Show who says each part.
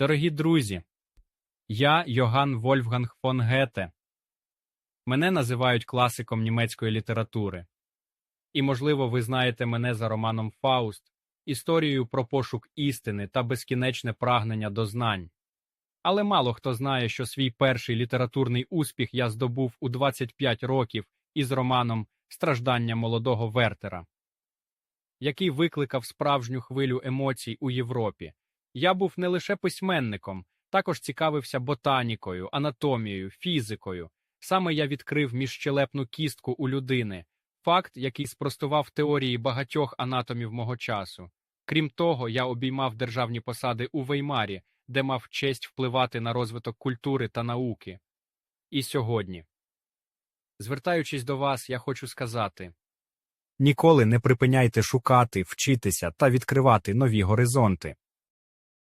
Speaker 1: Дорогі друзі, я Йоган Вольфганг фон Гете. Мене називають класиком німецької літератури. І, можливо, ви знаєте мене за романом Фауст, історією про пошук істини та безкінечне прагнення до знань. Але мало хто знає, що свій перший літературний успіх я здобув у 25 років із романом Страждання молодого Вертера, який викликав справжню хвилю емоцій у Європі. Я був не лише письменником, також цікавився ботанікою, анатомією, фізикою. Саме я відкрив міжщелепну кістку у людини, факт, який спростував теорії багатьох анатомів мого часу. Крім того, я обіймав державні посади у Веймарі, де мав честь впливати на розвиток культури та науки. І сьогодні. Звертаючись до вас, я хочу сказати
Speaker 2: Ніколи не припиняйте шукати, вчитися та відкривати нові горизонти.